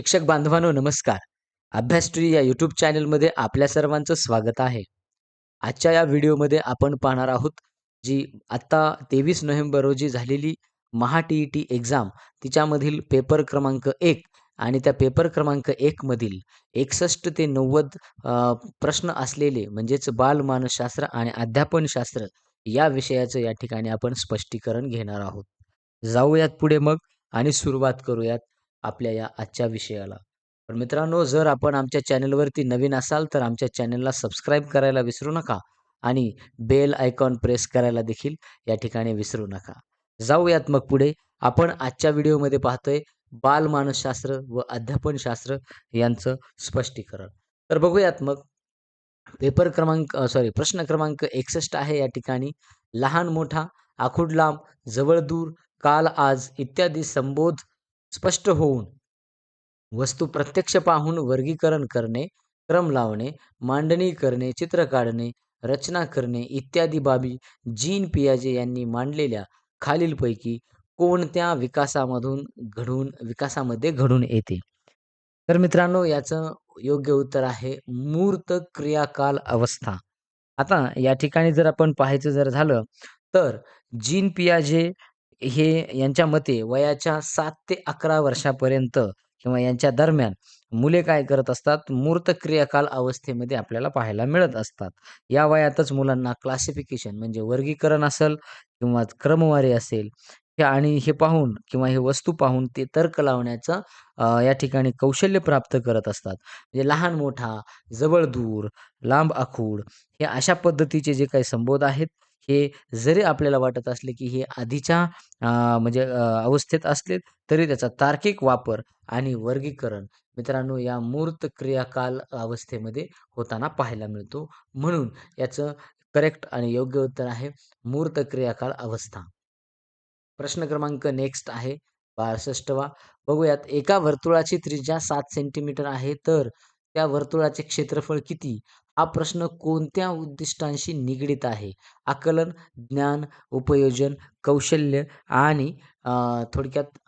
शिक्षक बांधवांनो नमस्कार. अभ्यासट्री या यूट्यूब चॅनलमध्ये आपल्या सर्वांचं स्वागत आहे. आजच्या या व्हिडिओमध्ये आपण पाहणार आहोत जी आत्ता तेवीस नोव्हेंबर रोजी झालेली Maha T E T exam तिच्यामधील paper क्रमांक एक आणि त्या पेपर क्रमांक एकमधील एकसष्ट ते नव्वद प्रश्न असलेले म्हणजेच बालमानसशास्त्र आणि अध्यापनशास्त्र या विषयाचं या ठिकाणी आपण स्पष्टीकरण घेणार आहोत. जाऊयात पुढे मग आणि सुरुवात करूयात. आपल्या या आजच्या विषयाला. पण मित्रांनो जर आपण आमच्या चॅनलवरती नवीन असाल तर आमच्या चॅनलला सबस्क्राईब करायला विसरू नका आणि बेल आयकॉन प्रेस करायला देखील या ठिकाणी विसरू नका. जाऊयात मग पुढे. आपण आजच्या व्हिडिओमध्ये पाहतोय बालमानसशास्त्र व अध्यापनशास्त्र यांचं स्पष्टीकरण. तर बघूयात मग. पेपर क्रमांक सॉरी प्रश्न क्रमांक एकसष्ट आहे या ठिकाणी. लहान मोठा आखूड लांब जवळ दूर काल आज इत्यादी संबोध स्पष्ट होऊन वस्तू प्रत्यक्ष पाहून वर्गीकरण करणे क्रम लावणे मांडणी करणे चित्र काढणे रचना करणे इत्यादी बाबी जीन पियाजे यांनी मांडलेल्या खालीलपैकी कोणत्या विकासामधून घडून विकासामध्ये घडून येते? तर मित्रांनो याचं योग्य उत्तर आहे मूर्त क्रियाकाल अवस्था. आता या ठिकाणी जर आपण पाहायचं जर झालं तर जीन पियाजे हे यांच्या मते वयाच्या सात ते अकरा वर्षापर्यंत किंवा यांच्या दरम्यान मुले काय करत असतात? मूर्त क्रियाकाल अवस्थेमध्ये आपल्याला पाहायला मिळत असतात. या वयातच मुलांना क्लासिफिकेशन म्हणजे वर्गीकरण असेल किंवा क्रमवारी असेल हे आणि हे पाहून किंवा हे वस्तू पाहून ते तर्क लावण्याचं या ठिकाणी कौशल्य प्राप्त करत असतात. म्हणजे लहान मोठा जवळ दूर लांब आखूड हे अशा पद्धतीचे जे काही संबोध आहेत हे जरी आपल्याला वाटत असले की हे आधीच्या म्हणजे अवस्थेत असले तरी त्याचा तार्किक वापर आणि वर्गीकरण मित्रांनो या मूर्त क्रियाकाल अवस्थेमध्ये होताना पाहायला मिळतो. म्हणून याचं करेक्ट आणि योग्य उत्तर आहे मूर्त क्रियाकाल अवस्था. प्रश्न क्रमांक नेक्स्ट आहे. बासष्टवा. बघूयात एका वर्तुळाची त्रिज्या सात सेंटीमीटर आहे. तर त्या वर्तुळाचे क्षेत्रफळ किती? हा प्रश्न कोणत्या उद्दिष्टांशी निगडीत आहे? आकलन ज्ञान उपयोजन कौशल्य आणि थोडक्यात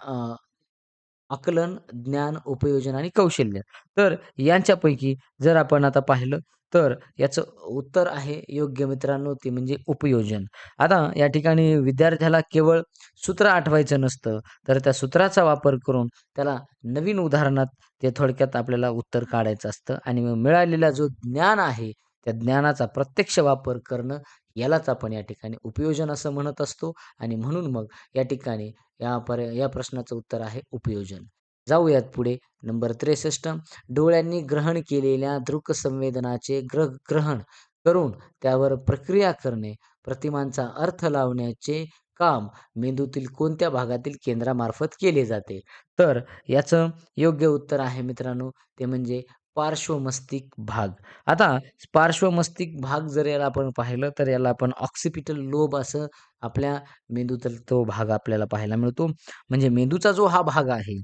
आकलन ज्ञान उपयोजन आणि कौशल्य. तर यांच्यापैकी जर आपण आता पाहिलं तर याचं उत्तर आहे योग्य मित्रांनो ते म्हणजे उपयोजन. आता या ठिकाणी विद्यार्थ्याला केवळ सूत्र आठवायचं नसतं तर त्या सूत्राचा वापर करून त्याला नवीन उदाहरणात ते थोडक्यात आपल्याला उत्तर काढायचं असतं. आणि मग मिळालेला जो ज्ञान आहे त्या ज्ञानाचा प्रत्यक्ष वापर करणं यालाच आपण या ठिकाणी उपयोजन असं म्हणत असतो. आणि म्हणून मग या ठिकाणी या पर या प्रश्नाचं उत्तर आहे उपयोजन. जाऊयात पुढे. नंबर त्रेसष्ट. डोळ्यांनी ग्रहण केलेल्या दृक संवेदनाचे ग्र ग्रहण करून त्यावर प्रक्रिया करणे प्रतिमांचा अर्थ लावण्याचे काम मेंदूतील कोणत्या भागातील केंद्रामार्फत केले जाते? तर याचं योग्य उत्तर आहे मित्रांनो ते म्हणजे पार्श्वमस्तिक भाग. आता पार्श्वमस्तिक भाग जर याला आपण पाहिलं तर याला आपण ऑक्सिपिटल लोब असं आपल्या मेंदूतील तो भाग आपल्याला पाहायला मिळतो. म्हणजे मेंदूचा जो हा भाग आहे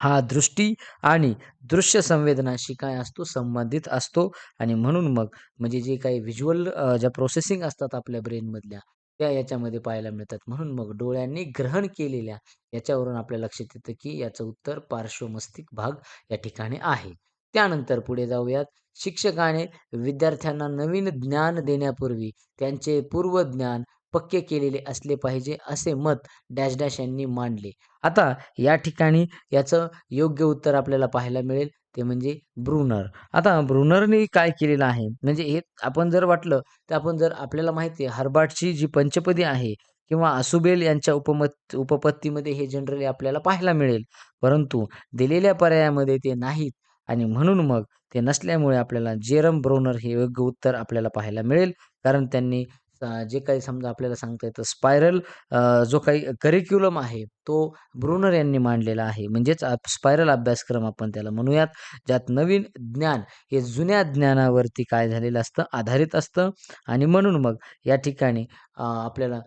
हा दृष्टी आणि दृश्य संवेदनाशी काय असतो? संबंधित असतो. आणि म्हणून मग म्हणजे जे काही व्हिज्युअल ज्या प्रोसेसिंग असतात आपल्या ब्रेनमधल्या त्या याच्यामध्ये पाहायला मिळतात. म्हणून मग डोळ्यांनी ग्रहण केलेल्या याच्यावरून आपल्या लक्षात येतं की याचं उत्तर पार्श्वमस्तिक भाग या ठिकाणी आहे. त्यानंतर पुढे जाऊयात. शिक्षकाने विद्यार्थ्यांना नवीन ज्ञान देण्यापूर्वी त्यांचे पूर्वज्ञान पक्के केलेले असले पाहिजे असे मत डॅश डॅश यांनी मांडले. आता या ठिकाणी याचं योग्य उत्तर आपल्याला पाहायला मिळेल ते म्हणजे ब्रुनर. आता ब्रुनरने काय केलेलं आहे? म्हणजे हे आपण जर वाटलं तर आपण जर आपल्याला माहिती आहे हर्बाटची जी पंचपदी आहे किंवा आसुबेल यांच्या उपमत उपपत्तीमध्ये हे जनरली आपल्याला पाहायला मिळेल. परंतु दिलेल्या पर्यायामध्ये ते नाहीत आणि म्हणून मग ते नसल्यामुळे आपल्याला जेरम ब्रोनर हे योग्य उत्तर आपल्याला पाहायला मिळेल कारण त्यांनी जे काही समजा आपल्याला सांगता येतं. स्पायरल जो काही करिक्युलम आहे तो ब्रुनर यांनी मांडलेला आहे. म्हणजेच स्पायरल अभ्यासक्रम आपण त्याला म्हणूयात. ज्यात नवीन ज्ञान हे जुन्या ज्ञानावरती काय झालेलं असतं आधारित असतं. आणि म्हणून मग या ठिकाणी आपल्याला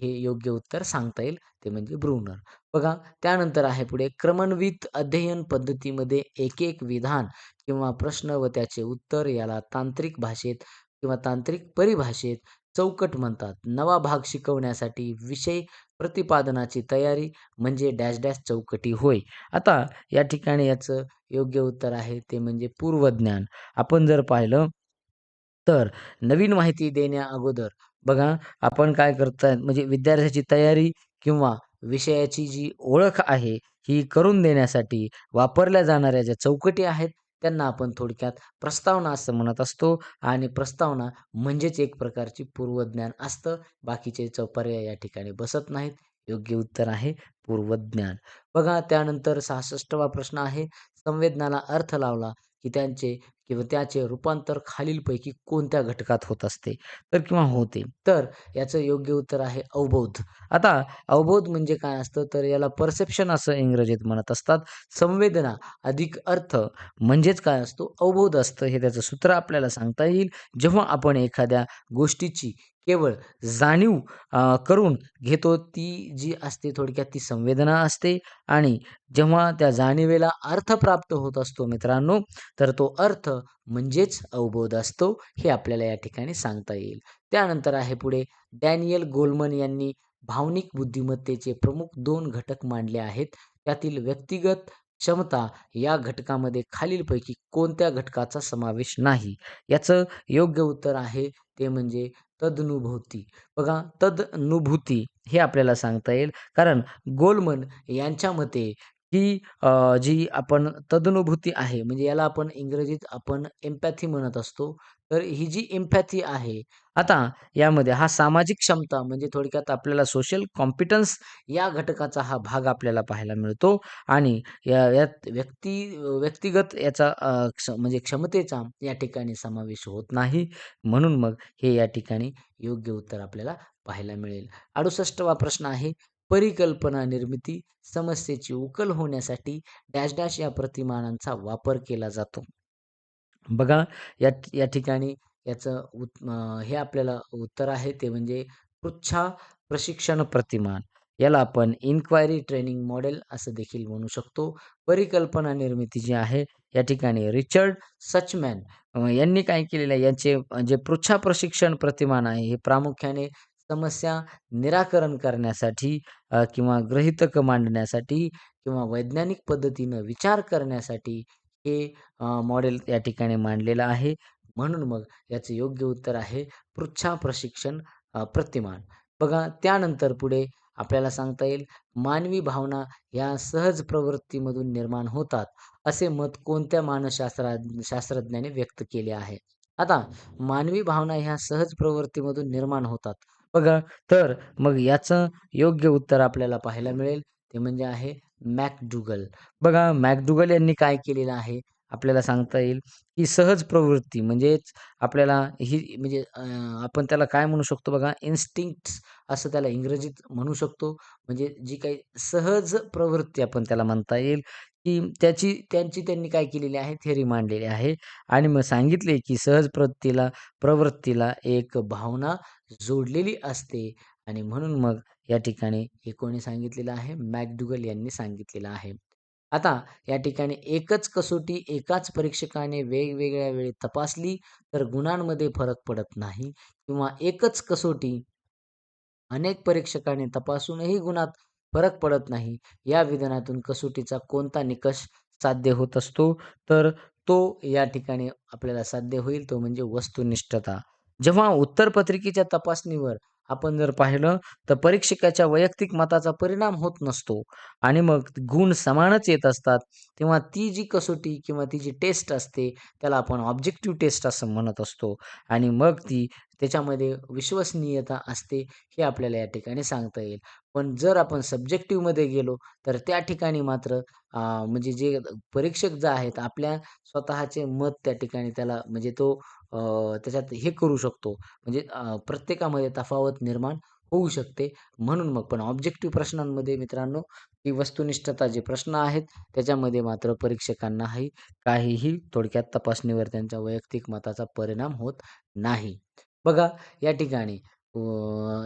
हे योग्य उत्तर सांगता येईल. ते म्हणजे ब्रुनर बघा त्यानंतर आहे पुढे क्रमन्वित अध्ययन पद्धतीमध्ये एक एक विधान किंवा प्रश्न व त्याचे उत्तर याला तांत्रिक भाषेत किंवा तांत्रिक परिभाषेत चौकट म्हणतात नवा भाग शिकवण्यासाठी विषय प्रतिपादनाची तयारी म्हणजे डॅश डॅश चौकटी होय. आता या ठिकाणी याचं योग्य उत्तर आहे ते म्हणजे पूर्वज्ञान. आपण जर पाहिलं तर नवीन माहिती देण्या अगोदर बघा आपण काय करतात म्हणजे विद्यार्थ्याची तयारी किंवा विषयाची जी ओळख आहे ही करून देण्यासाठी वापरल्या जाणाऱ्या ज्या चौकटी आहेत त्यांना आपण थोडक्यात प्रस्तावना असं म्हणत असतो आणि प्रस्तावना म्हणजेच एक प्रकारची पूर्वज्ञान असतं. बाकीचे चौ पर्याय या ठिकाणी बसत नाहीत. योग्य उत्तर आहे पूर्वज्ञान. बघा त्यानंतर 66वा प्रश्न आहे. संवेदनाला अर्थ लावला की त्यांचे किंवा त्याचे रूपांतर खालीलपैकी कोणत्या घटकात होत असते? तर किंवा होते. तर याचं योग्य उत्तर आहे अवबोध. आता अवबोध म्हणजे काय असतं तर याला परसेप्शन असं इंग्रजीत म्हणत असतात. संवेदना अधिक अर्थ म्हणजेच काय असतो अवबोध असतं. हे त्याचं सूत्र आपल्याला सांगता येईल. जेव्हा आपण एखाद्या गोष्टीची केवळ जाणीव करून घेतो ती जी असते थोडक्यात ती संवेदना असते आणि जेव्हा त्या जाणीवेला अर्थ प्राप्त होत असतो मित्रांनो, तर तो अर्थ म्हणजेच अवबोध असतो. हे आपल्याला या ठिकाणी सांगता येईल. त्यानंतर आहे पुढे डॅनियल गोलमन यांनी भावनिक बुद्धिमत्तेचे प्रमुख दोन घटक मांडले आहेत. त्यातील व्यक्तिगत क्षमता या घटकामध्ये खालीलपैकी कोणत्या घटकाचा समावेश नाही? याचं योग्य उत्तर आहे ते म्हणजे तदनुभूती. बघा तदनुभूती हे आपल्याला सांगता येईल. कारण गोलमन यांच्या मते ही जी आपण तदनुभूती आहे म्हणजे याला आपण इंग्रजीत आपण एम्पॅथी म्हणत असतो. तर ही जी एम्पॅथी आहे, आता यामध्ये हा सामाजिक क्षमता म्हणजे थोडक्यात आपल्याला सोशल कॉम्पिटन्स या घटकाचा हा भाग आपल्याला पाहायला मिळतो आणि या यात व्यक्ती व्यक्तिगत याचा क्ष म्हणजे क्षमतेचा या ठिकाणी समावेश होत नाही. म्हणून मग हे या ठिकाणी योग्य उत्तर आपल्याला पाहायला मिळेल. 68वा प्रश्न आहे. परिकल्पना निर्मिती समस्येची उकल होण्यासाठी डॅश डॅश या प्रतिमानांचा वापर केला जातो. बघा या या ठिकाणी याचं उत् हे आपल्याला उत्तर आहे ते म्हणजे पृच्छा प्रशिक्षण प्रतिमान. याला आपण इन्क्वायरी ट्रेनिंग मॉडेल असं देखील म्हणू शकतो. परिकल्पना निर्मिती जी आहे या ठिकाणी रिचर्ड सचमॅन यांनी काय केलेलं आहे याचे जे पृच्छा प्रशिक्षण प्रतिमान आहे हे प्रामुख्याने समस्या निराकरण करण्यासाठी किंवा गृहीतक मांडण्यासाठी किंवा वैज्ञानिक पद्धतीनं विचार करण्यासाठी हे मॉडेल या ठिकाणी मांडलेलं आहे. म्हणून मग याचं योग्य उत्तर आहे पृच्छा प्रशिक्षण प्रतिमान. बघा त्यानंतर पुढे आपल्याला सांगता येईल मानवी भावना ह्या सहज प्रवृत्तीमधून निर्माण होतात, असे मत कोणत्या मानसशास्त्रा शास्त्रज्ञाने व्यक्त केले आहे? आता मानवी भावना ह्या सहज प्रवृत्तीमधून निर्माण होतात. बघा तर मग याचं योग्य उत्तर आपल्याला पाहायला मिळेल ते म्हणजे आहे मॅकडुगल. बघा मॅकडुगल यांनी काय केलेलं आहे आपल्याला सांगता येईल, की सहज प्रवृत्ती म्हणजेच आपल्याला ही म्हणजे आपण त्याला काय म्हणू शकतो बघा इन्स्टिंक्ट्स असं त्याला इंग्रजीत म्हणू शकतो. म्हणजे जी काही सहज प्रवृत्ती आपण त्याला म्हणता येईल, की त्याची त्यांची त्यांनी काय केलेली आहे थेरी मांडलेली आहे आणि मग सांगितले, की सहज प्रवृत्तीला प्रवृत्तीला एक भावना जोडलेली असते आणि म्हणून मग या ठिकाणी हे कोणी सांगितलेलं आहे? मॅकडुगल यांनी सांगितलेलं आहे. आता या ठिकाणी एकच कसोटी एकाच परीक्षकाने वेगवेगळ्या वेळी तपासली तर गुणांमध्ये फरक पडत नाही किंवा एकच कसोटी अनेक परीक्षकाने तपासूनही गुणात फरक पडत नाही. या विधानातून कसोटीचा कोणता निकष साध्य होत असतो? तर तो या ठिकाणी आपल्याला साध्य होईल तो म्हणजे वस्तुनिष्ठता. जेव्हा उत्तरपत्रिकेच्या तपासणीवर आपण जर पाहिलं तर परीक्षकाच्या वैयक्तिक मताचा परिणाम होत नसतो आणि मग गुण समानच येत असतात. तेव्हा ती जी कसोटी किंवा ती जी टेस्ट असते त्याला आपण ऑब्जेक्टिव्ह टेस्ट असं म्हणत असतो आणि मग ती त्याच्यामध्ये विश्वसनीयता असते हे आपल्याला या ठिकाणी सांगता येईल. पण जर आपण सब्जेक्टिव्हमध्ये गेलो तर त्या ठिकाणी मात्र म्हणजे जे परीक्षक जे आहेत आपल्या स्वतःचे मत त्या ठिकाणी त्याला म्हणजे तो त्याच्यात हे करू शकतो. म्हणजे प्रत्येकामध्ये तफावत निर्माण होऊ शकते. म्हणून मग पण ऑब्जेक्टिव्ह प्रश्नांमध्ये मित्रांनो, की वस्तुनिष्ठता जे प्रश्न आहेत त्याच्यामध्ये मात्र परीक्षकांनाही काहीही थोडक्यात तपासणीवर त्यांच्या वैयक्तिक मताचा परिणाम होत नाही. बघा या ठिकाणी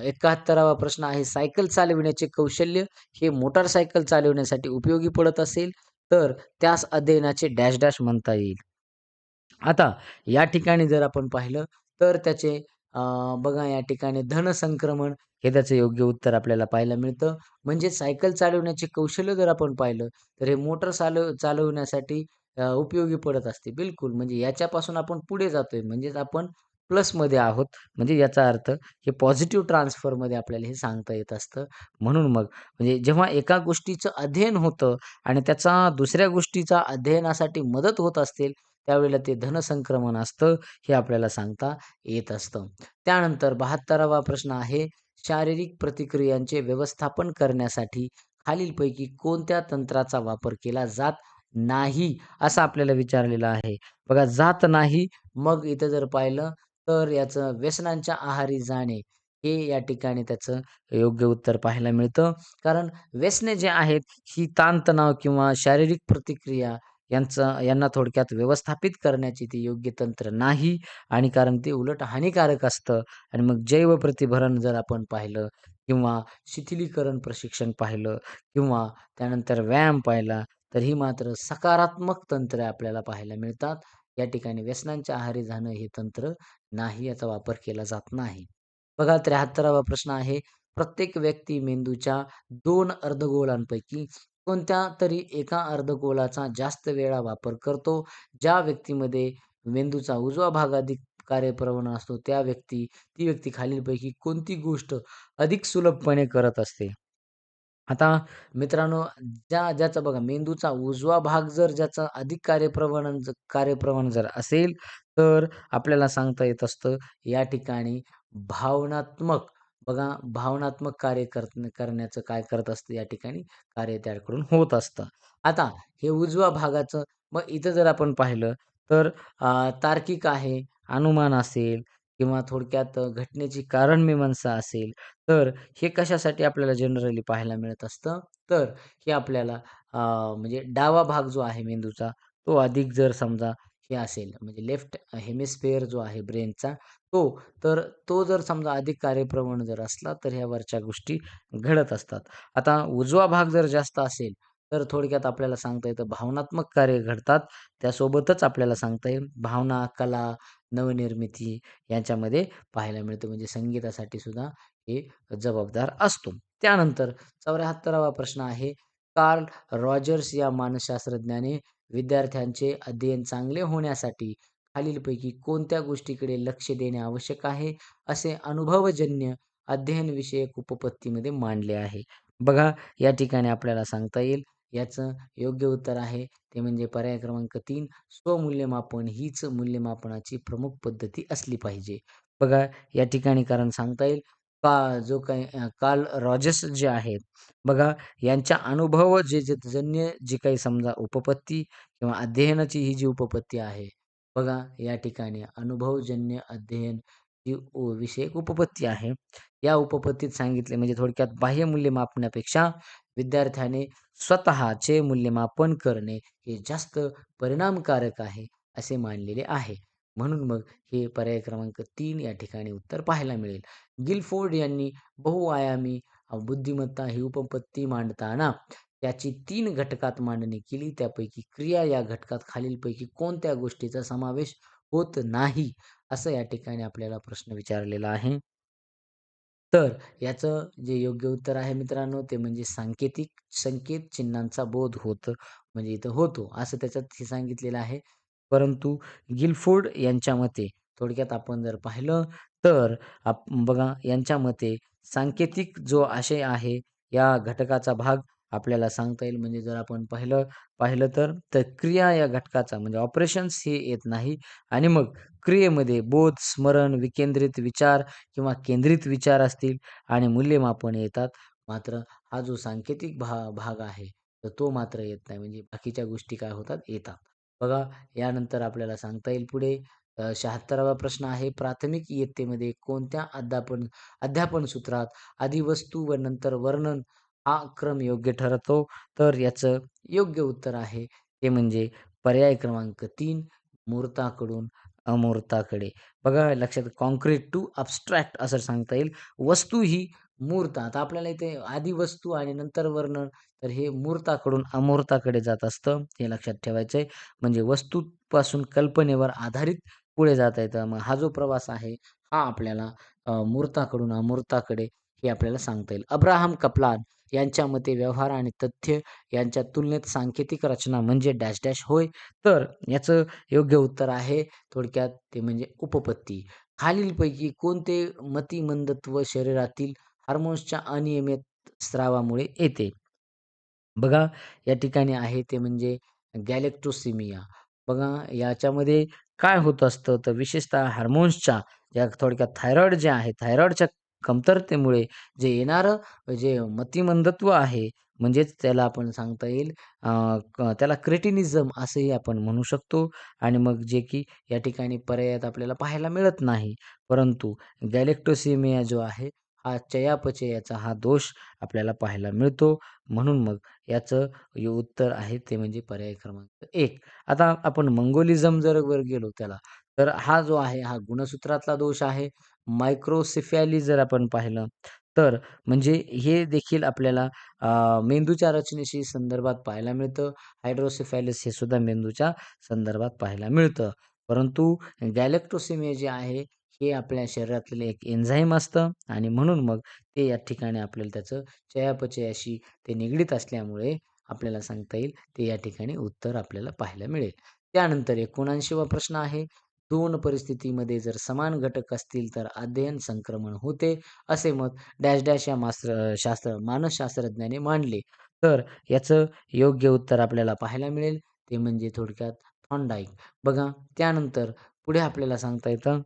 एकाहत्तरावा प्रश्न आहे सायकल चालविण्याचे कौशल्य हे मोटारसायकल चालविण्यासाठी उपयोगी पडत असेल, तर त्यास अध्ययनाचे डॅश डॅश म्हणता येईल. आता या ठिकाणी जर आपण पाहिलं तर त्याचे बघा या ठिकाणी धन संक्रमण हे त्याचं योग्य उत्तर आपल्याला पाहायला मिळतं. म्हणजे सायकल चालवण्याचे कौशल्य जर आपण पाहिलं, तर हे मोटर चालव चालवण्यासाठी उपयोगी पडत असते. बिलकुल म्हणजे याच्यापासून आपण पुढे जातोय म्हणजेच आपण प्लसमध्ये आहोत. म्हणजे याचा अर्थ हे पॉझिटिव्ह ट्रान्सफरमध्ये आपल्याला हे सांगता येत असतं. म्हणून मग म्हणजे जेव्हा एका गोष्टीचं अध्ययन होतं आणि त्याचा दुसऱ्या गोष्टीचा अध्ययनासाठी मदत होत असेल, त्यावेळेला ते धनसंक्रमण असतं, हे आपल्याला सांगता येत असतं. त्यानंतर 72वा प्रश्न आहे, शारीरिक प्रतिक्रियांचे व्यवस्थापन करण्यासाठी खालीलपैकी कोणत्या तंत्राचा वापर केला जात नाही, असं आपल्याला विचारलेलं आहे. बघा जात नाही, मग इथं जर पाहिलं तर याचं व्यसनांच्या आहारी जाणे, हे या ठिकाणी त्याचं योग्य उत्तर पाहायला मिळतं. कारण व्यसने जे आहेत, ही ताणतणाव किंवा शारीरिक प्रतिक्रिया यांचं यांना थोडक्यात व्यवस्थापित करण्याची ती योग्य तंत्र नाही आणि कारण ते उलट हानिकारक असतं आणि मग जैव प्रतिभरण जर आपण पाहिलं किंवा शिथिलीकरण प्रशिक्षण पाहिलं किंवा त्यानंतर व्यायाम पाहिला, तर ही मात्र सकारात्मक तंत्रे आपल्याला पाहायला मिळतात. या ठिकाणी व्यसनांच्या आहारी जाणं हे तंत्र नाही, याचा वापर केला जात नाही. बघा 73वा प्रश्न आहे, प्रत्येक व्यक्ती मेंदूच्या दोन अर्धगोलांपैकी कोणत्या तरी एका अर्धगोलाचा जास्त वेळा वापर करतो? ज्या व्यक्तीमध्ये मेंदूचा उजवा भाग अधिक कार्यप्रवण असतो, त्या व्यक्ती ती व्यक्ती खालीलपैकी कोणती गोष्ट अधिक सुलभपणे करत असते? आता मित्रांनो, ज्या ज्याचा बघा मेंदूचा उजवा भाग जर ज्याचा अधिक कार्यप्रवण कार्यप्रवण जर असेल, तर आपल्याला सांगता येत असतं या ठिकाणी भावनात्मक बघा भावनात्मक कार्य कर करण्याचं काय करत असतं या ठिकाणी कार्य त्याकडून होत असतं. आता हे उजव्या भागाचं मग इथं जर आपण पाहिलं तर तार्किक आहे, अनुमान असेल किंवा थोडक्यात घटनेची कारण मीमांसा असेल, तर हे कशासाठी आपल्याला जनरली पाहायला मिळत असतं, तर हे आपल्याला म्हणजे डावा भाग जो आहे मेंदूचा, तो अधिक जर समजा हे असेल, म्हणजे लेफ्ट हेमिस्फिअर जो आहे ब्रेनचा, तो तर तो जर समजा अधिक कार्यप्रवण जर असला, तर ह्या वरच्या गोष्टी घडत असतात. आता उजवा भाग जर जास्त असेल, तर थोडक्यात आपल्याला सांगता येतं भावनात्मक कार्य घडतात. त्यासोबतच आपल्याला सांगता येईल भावना, कला, नवनिर्मिती यांच्यामध्ये पाहायला मिळतं. म्हणजे संगीतासाठी सुद्धा हे जबाबदार असतो. त्यानंतर 74वा प्रश्न आहे, कार्ल रॉजर्स या मानसशास्त्रज्ञाने विद्यार्थ्यांचे अध्ययन चांगले होण्यासाठी खालीलपैकी कोणत्या गोष्टीकडे लक्ष देणे आवश्यक आहे, असे अनुभवजन्य अध्ययन विषयक उपपत्तीमध्ये मांडले आहे? बघा, या ठिकाणी आपल्याला सांगता येईल, याचं योग्य उत्तर आहे ते म्हणजे पर्याय क्रमांक तीन स्वमूल्यमापन हीच मूल्यमापनाची प्रमुख पद्धती असली पाहिजे. बघा, या ठिकाणी कारण सांगता येईल का जो काही काल कार्ल रॉजर्स जे आहेत, बघा यांच्या अनुभव जे जे जन्य जी काही समजा उपपत्ती किंवा अध्ययनाची ही जी उपपत्ती आहे, बघा या ठिकाणी अनुभवजन्य अध्ययन ही उ विषयक उपपत्ती आहे. या उपपत्तीत सांगितले म्हणजे थोडक्यात बाह्य मूल्यमापनापेक्षा विद्यार्थ्याने स्वतःचे मूल्यमापन करणे हे जास्त परिणामकारक आहे, असे मानलेले आहे. म्हणून मग हे पर्याय क्रमांक तीन या ठिकाणी उत्तर पाहायला मिळेल. गिलफोर्ड यांनी बहुआयामी बुद्धिमत्ता ही उपपत्ती मांडताना त्याची तीन घटकात मांडणी केली. त्यापैकी क्रिया या घटकात खालीलपैकी कोणत्या गोष्टीचा समावेश होत नाही, असं या ठिकाणी आपल्याला प्रश्न विचारलेला आहे. तर याचं जे योग्य उत्तर आहे मित्रांनो, ते म्हणजे सांकेतिक संकेत चिन्हांचा बोध होतं, म्हणजे इथं होतो, असं त्याच्यात हे सांगितलेलं आहे. परंतु गिलफोर्ड यांच्या मते थोडक्यात आपण जर पाहिलं, तर आप बघा यांच्या मते सांकेतिक जो आशय आहे, या घटकाचा भाग आपल्याला सांगता येईल. म्हणजे जर आपण पाहिलं पाहिलं तर, तर क्रिया या घटकाचा म्हणजे ऑपरेशन्स हे येत नाही आणि मग क्रियेमध्ये बोध, स्मरण, विकेंद्रित विचार किंवा केंद्रित विचार असतील आणि मूल्यमापन येतात. मात्र हा जो सांकेतिक भा भाग आहे, तर तो मात्र येत नाही. म्हणजे बाकीच्या गोष्टी काय होतात, येतात. बघा यानंतर आपल्याला सांगता येईल पुढे शहात्तरावा प्रश्न आहे, प्राथमिक इयत्तेमध्ये कोणत्या अध्यापन अध्यापन सूत्रात आधी वस्तू व नंतर वर्णन हा क्रम योग्य ठरतो? तर याचं योग्य उत्तर आहे ते म्हणजे पर्याय क्रमांक तीन मूर्ताकडून अमूर्ताकडे. बघा लक्षात कॉन्क्रीट टू अबस्ट्रॅक्ट असं सांगता येईल. वस्तू ही मूर्त. आता आपल्याला इथे आधी वस्तू आणि नंतर वर्णन, तर हे मूर्ताकडून अमूर्ताकडे जात असतं. हे लक्षात ठेवायचं आहे. म्हणजे वस्तूपासून कल्पनेवर आधारित पुढे जाता येतं. मग हा जो प्रवास आहे, हा आपल्याला मूर्ताकडून अमूर्ताकडे हे आपल्याला सांगता येईल. अब्राहम कपलान यांच्या मते व्यवहार आणि तथ्य यांच्या तुलनेत सांकेतिक रचना म्हणजे डॅश डॅश होय. तर याचं योग्य उत्तर आहे थोडक्यात ते म्हणजे उपपत्ती. खालीलपैकी कोणते मतिमंदत्व शरीरातील हार्मोन्सच्या अनियमित स्रावामुळे येते? बघा या ठिकाणी आहे ते म्हणजे गॅलेक्टोसिमिया. बघा याच्यामध्ये काय होत असतं तर विशेषतः हार्मोन्सच्या या थोडक्यात थायरॉईड जे आहे थायरॉईडच्या कमतरतेमुळे जे येणारं जे मतिमंदत्व आहे म्हणजेच त्याला आपण सांगता येईल क त्याला क्रेटिनिझम असंही आपण म्हणू शकतो आणि मग जे की या ठिकाणी पर्यायात आपल्याला पाहायला मिळत नाही. परंतु गॅलेक्टोसिमिया जो आहे हा चयापचयाचा हा दोष आपल्याला पाहायला मिळतो. म्हणून मग याचं यो उत्तर आहे ते म्हणजे पर्याय क्रमांक एक आता आपण मंगोलिझम जर वर गेलो त्याला, तर हा जो आहे हा गुणसूत्रातला दोष आहे. मायक्रोसिफॅली जर आपण पाहिलं, तर म्हणजे हे देखील आपल्याला मेंदूच्या रचनेशी संदर्भात पाहायला मिळतं. हायड्रोसिफॅलिस हे सुद्धा मेंदूच्या संदर्भात पाहायला मिळतं. परंतु गॅलेक्टोसिमिया जे आहे, हे आपल्या शरीरातलं एक एन्झाईम असतं आणि म्हणून मग ते या ठिकाणी आपल्याला त्याचं चयापचयाशी ते निगडीत असल्यामुळे आपल्याला सांगता येईल ते या ठिकाणी उत्तर आपल्याला पाहायला मिळेल. त्यानंतर 79वा प्रश्न आहे. दोन परिस्थितीमध्ये जर समान घटक असतील तर अध्ययन संक्रमण होते, असे मत डॅश डॅश या मास्त्र शास्त्र मानसशास्त्रज्ञाने मांडले. तर याचं योग्य उत्तर आपल्याला पाहायला मिळेल ते म्हणजे थोडक्यात थॉन्डाईक बघा त्यानंतर पुढे आपल्याला सांगता येतं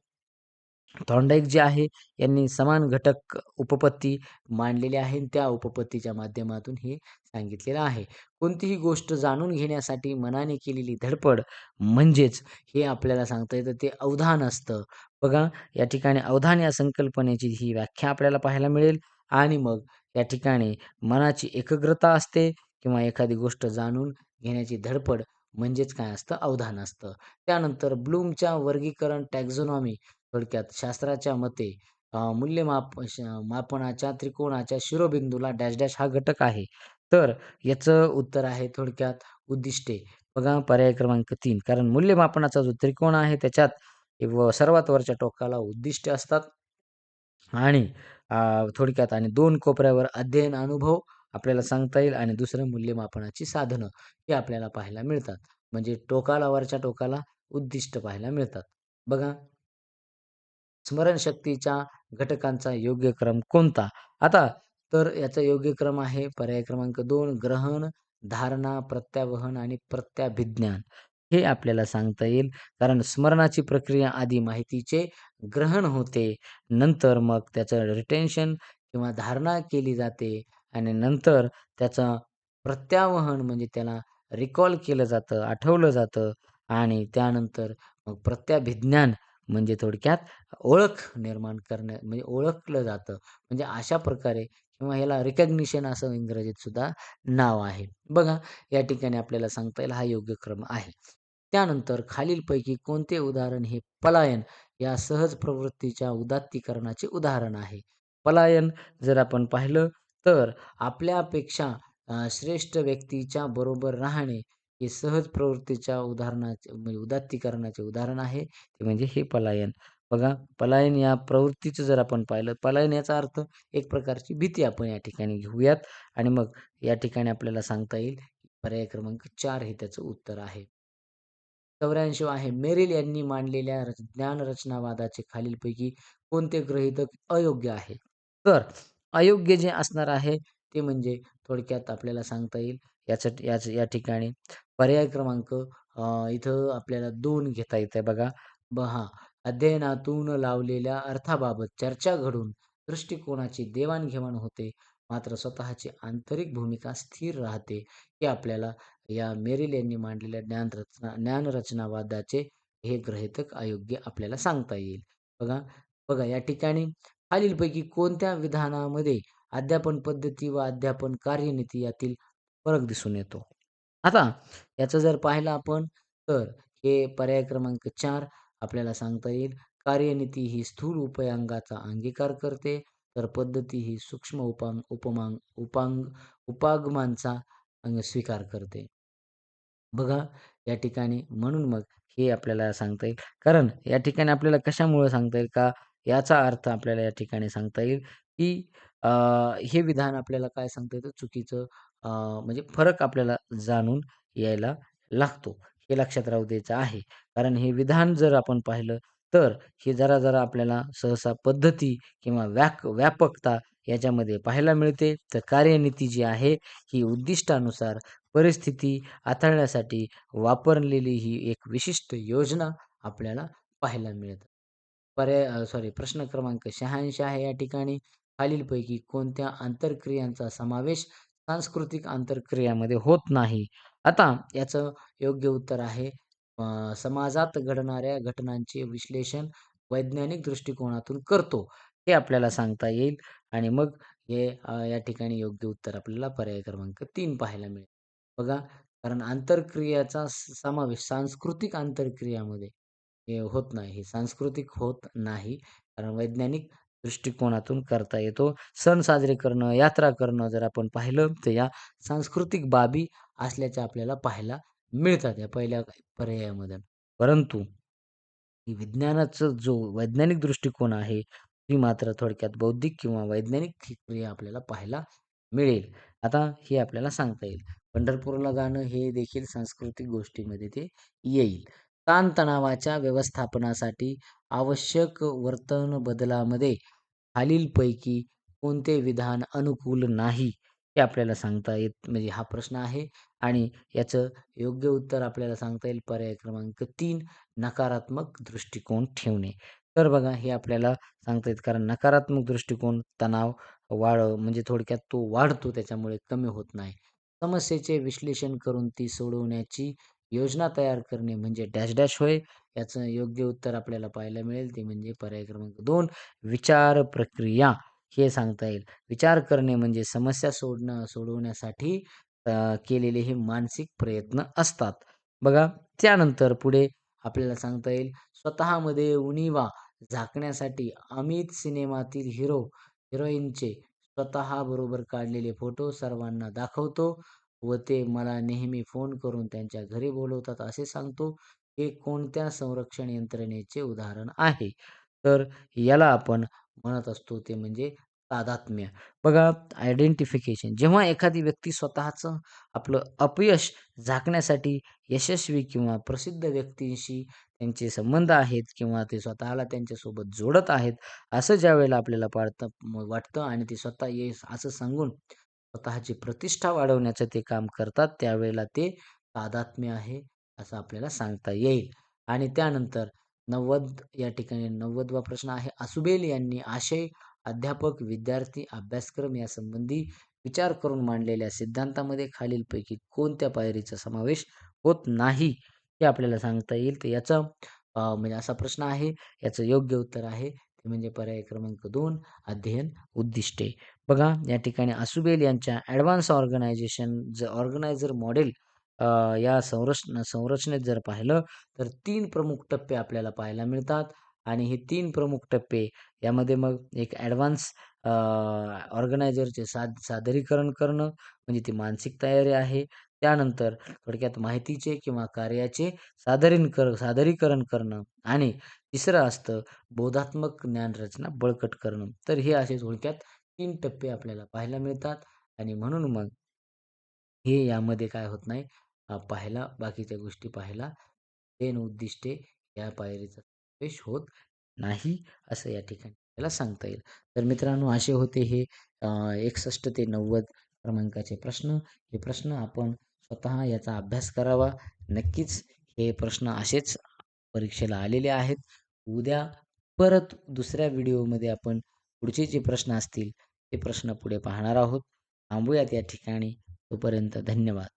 थॉर्नडाईक जे आहे यांनी समान घटक उपपत्ती मांडलेली आहे त्या उपपत्तीच्या माध्यमातून हे सांगितलेलं आहे. कोणतीही गोष्ट जाणून घेण्यासाठी मनाने केलेली धडपड म्हणजेच हे आपल्याला सांगता येतं ते अवधान असतं. बघा या ठिकाणी अवधान या संकल्पनेची ही व्याख्या आपल्याला पाहायला मिळेल आणि मग या ठिकाणी मनाची एकाग्रता असते किंवा एखादी गोष्ट जाणून घेण्याची धडपड म्हणजेच काय असतं अवधान असतं. त्यानंतर ब्लूमच्या वर्गीकरण टॅक्झोनॉमी थोडक्यात शास्त्राच्या मते मूल्यमाप श मापनाच्या त्रिकोणाच्या शिरोबिंदूला डॅश डॅश हा घटक आहे. तर याचं उत्तर आहे थोडक्यात उद्दिष्टे. बघा पर्याय क्रमांक तीन कारण मूल्यमापनाचा जो त्रिकोण आहे त्याच्यात व सर्वात वरच्या टोकाला उद्दिष्टे असतात आणि थोडक्यात आणि दोन कोपऱ्यावर अध्ययन अनुभव आपल्याला सांगता येईल आणि दुसरं मूल्यमापनाची साधनं हे आपल्याला पाहायला मिळतात. म्हणजे टोकाला वरच्या टोकाला उद्दिष्ट पाहायला मिळतात. बघा स्मरणशक्तीच्या घटकांचा योग्य क्रम कोणता? आता तर याचा योग्य क्रम आहे पर्याय क्रमांक दोन ग्रहण, धारणा, प्रत्यावहन आणि प्रत्याभिज्ञान. हे आपल्याला सांगता येईल. कारण स्मरणाची प्रक्रिया आधी माहितीचे ग्रहण होते. नंतर मग त्याचं रिटेन्शन किंवा धारणा केली जाते आणि नंतर त्याचं प्रत्यावहन म्हणजे त्याला रिकॉल केलं जातं, आठवलं जातं आणि त्यानंतर मग प्रत्याभिज्ञान म्हणजे थोडक्यात ओळख निर्माण करणं म्हणजे ओळखलं जातं. म्हणजे अशा प्रकारे किंवा ह्याला रिकग्निशन असं इंग्रजीत सुद्धा नाव आहे. बघा या ठिकाणी आपल्याला सांगता येईल हा योग्य क्रम आहे. त्यानंतर खालीलपैकी कोणते उदाहरण हे पलायन या सहज प्रवृत्तीच्या उदात्तीकरणाचे उदाहरण आहे? पलायन जर आपण पाहिलं तर आपल्यापेक्षा श्रेष्ठ व्यक्तीच्या बरोबर राहणे हे सहज प्रवृत्तीच्या उदाहरणाचे म्हणजे उदात्तीकरणाचे उदाहरण आहे. ते म्हणजे हे पलायन. बघा पलायन या प्रवृत्तीचं जर आपण पाहिलं, पलायन याचा अर्थ एक प्रकारची भीती आपण या ठिकाणी घेऊयात आणि मग या ठिकाणी आपल्याला सांगता येईल पर्याय क्रमांक चार हे त्याचं उत्तर आहे. 84 आहे मेरिल यांनी मांडलेल्या ज्ञान ज्ञानरचनावादाचे खालीलपैकी कोणते गृहीतक अयोग्य आहे? तर अयोग्य जे असणार आहे ते म्हणजे थोडक्यात आपल्याला सांगता येईल याचं याच या ठिकाणी पर्याय क्रमांक इथं आपल्याला दोन घेता येतंय बघा. ब हा अध्ययनातून लावलेल्या अर्थाबाबत चर्चा घडून दृष्टिकोनाची देवाणघेवाण होते, मात्र स्वतःची आंतरिक भूमिका स्थिर राहते. हे आपल्याला या मेरिल यांनी मांडलेल्या ज्ञानरचना ज्ञानरचनावादाचे हे ग्रहितक अयोग्य आपल्याला सांगता येईल. बघा बघा या ठिकाणी खालीलपैकी कोणत्या विधानामध्ये अध्यापन पद्धती व अध्यापन कार्यनीती यातील फरक दिसून येतो? आता याचं जर पाहिलं आपण तर हे पर्याय क्रमांक चार आपल्याला सांगता येईल. कार्यनीती ही स्थूल उपयांगाचा अंगीकार करते, तर पद्धती ही सूक्ष्म उपांग उपमांग उपांग उपागमांचा अंग स्वीकार करते. बघा या ठिकाणी म्हणून मग हे आपल्याला सांगता येईल. कारण या ठिकाणी आपल्याला कशामुळे सांगता येईल का याचा अर्थ आपल्याला या ठिकाणी सांगता येईल, की अ, हे विधान आपल्याला काय सांगता येतं चुकीचं अ, म्हणजे फरक आपल्याला जाणून यायला लागतो. हे लक्षात राहू द्यायचं आहे. कारण हे विधान जर आपण पाहिलं तर हे जरा-जरा आपल्याला सहसा पद्धती किंवा व्याक व्यापकता याच्यामध्ये पाहायला मिळते. तर कार्यनीती जी आहे ही उद्दिष्टानुसार परिस्थिती हाताळण्यासाठी वापरलेली ही एक विशिष्ट योजना आपल्याला पाहायला मिळते. पर्याय सॉरी प्रश्न क्रमांक 86 आहे या ठिकाणी खालीलपैकी कोणत्या आंतरक्रियांचा समावेश सांस्कृतिक आंतरक्रियामध्ये होत नाही? आता याचं योग्य उत्तर आहे समाजात घडणाऱ्या घटनांचे विश्लेषण वैज्ञानिक दृष्टिकोनातून करतो. हे आपल्याला सांगता येईल आणि मग हे या ठिकाणी योग्य उत्तर आपल्याला पर्याय क्रमांक तीन पाहायला मिळेल. बघा कारण आंतरक्रियाचा समावेश सांस्कृतिक आंतरक्रियामध्ये हे होत नाही. हे सांस्कृतिक होत नाही. कारण वैज्ञानिक दृष्टिकोनातून करता येतो. सण साजरे करणं, यात्रा करणं जर आपण पाहिलं तर या सांस्कृतिक बाबी असल्याच्या आपल्याला पाहायला मिळतात या पहिल्या पर्यायामध्ये. परंतु विज्ञानाचं विज्ञानाचा जो वैज्ञानिक दृष्टिकोन आहे, ती मात्र थोडक्यात बौद्धिक किंवा वैज्ञानिक क्रिया आपल्याला पाहायला मिळेल. आता हे आपल्याला सांगता येईल. पंढरपूरला जाणं हे देखील सांस्कृतिक गोष्टीमध्ये ते येईल. ताणतणावाच्या व्यवस्थापनासाठी आवश्यक वर्तन बदलामध्ये खालीलपैकी कोणते विधान अनुकूल नाही? हे आपल्याला सांगता येत म्हणजे हा प्रश्न आहे आणि याचं योग्य उत्तर आपल्याला सांगता येईल पर्याय क्रमांक तीन नकारात्मक दृष्टिकोन ठेवणे. तर बघा हे आपल्याला सांगता येत कारण नकारात्मक दृष्टिकोन तणाव वाढ म्हणजे थोडक्यात तो वाढतो त्याच्यामुळे कमी होत नाही. समस्येचे विश्लेषण करून ती सोडवण्याची योजना तयार करणे म्हणजे डॅश डॅश होय. याचं योग्य उत्तर आपल्याला पाहायला मिळेल ते म्हणजे पर्याय क्रमांक दोन विचार प्रक्रिया हे सांगता येईल. विचार करणे म्हणजे समस्या सोडणं सोडवण्यासाठी केलेले हे मानसिक प्रयत्न असतात. बघा त्यानंतर पुढे आपल्याला सांगता येईल स्वतःमध्ये उणिवा झाकण्यासाठी अमित सिनेमातील हिरो, हिरोईनचे स्वतःबरोबर काढलेले फोटो सर्वांना दाखवतो व ते मला नेहमी फोन करून त्यांच्या घरी बोलवतात असे सांगतो. हे कोणत्या संरक्षण यंत्रणेचे उदाहरण आहे? तर याला आपण म्हणत असतो ते म्हणजे तादात्म्य. बघा आयडेंटिफिकेशन जेव्हा एखादी व्यक्ती स्वतःचं आपलं अपयश झाकण्यासाठी यशस्वी किंवा प्रसिद्ध व्यक्तींशी त्यांचे संबंध आहेत किंवा ते स्वतःला त्यांच्यासोबत जोडत आहेत, असं ज्यावेळेला आपल्याला पाडतं वाटतं आणि ते स्वतः ये असं सांगून स्वतःची प्रतिष्ठा वाढवण्याचं ते काम करतात, त्यावेळेला ते तादात्म्य आहे, असं आपल्याला सांगता येईल. आणि त्यानंतर 90 या ठिकाणी 90वा प्रश्न आहे. आसुबेल यांनी आशय, अध्यापक, विद्यार्थी, अभ्यासक्रम यासंबंधी विचार करून मांडलेल्या सिद्धांतामध्ये खालीलपैकी कोणत्या पायरीचा समावेश होत नाही? हे आपल्याला सांगता येईल. तर याचा म्हणजे असा प्रश्न आहे. याचं योग्य उत्तर आहे ते म्हणजे पर्याय क्रमांक दोन अध्ययन उद्दिष्टे. बघा या ठिकाणी आसुबेल यांच्या ॲडव्हान्स ऑर्गनायझेशन ज ऑर्गनायझर मॉडेल या संरचना संरचनेत जर पाहिलं तर तीन प्रमुख टप्पे आपल्याला पाहायला मिळतात आणि हे तीन प्रमुख टप्पे यामध्ये मग एक ॲडव्हान्स ऑर्गनायझरचे साद सादरीकरण करणं म्हणजे ती मानसिक तयारी आहे. त्यानंतर थोडक्यात माहितीचे किंवा कार्याचे सादरीकरण सादरीकरण करणं आणि तिसरं असतं बोधात्मक ज्ञानरचना बळकट करणं. तर हे असे थोडक्यात तीन टप्पे आपल्याला पाहायला मिळतात आणि म्हणून मग हे यामध्ये काय होत नाही पाहायला बाकीच्या गोष्टी पाहायला तेन उद्दिष्टे या पायरीचा समावेश होत नाही, असं या ठिकाणी आपल्याला सांगता येईल. तर मित्रांनो असे होते हे एकसष्ट ते 90 क्रमांकाचे प्रश्न. हे प्रश्न आपण स्वतः याचा अभ्यास करावा. नक्कीच हे प्रश्न असेच परीक्षेला आलेले आहेत. उद्या परत दुसऱ्या व्हिडिओमध्ये आपण पुढचे जे प्रश्न असतील, ते प्रश्न पुढे पाहणार आहोत. थांबूयात या ठिकाणी. तोपर्यंत धन्यवाद.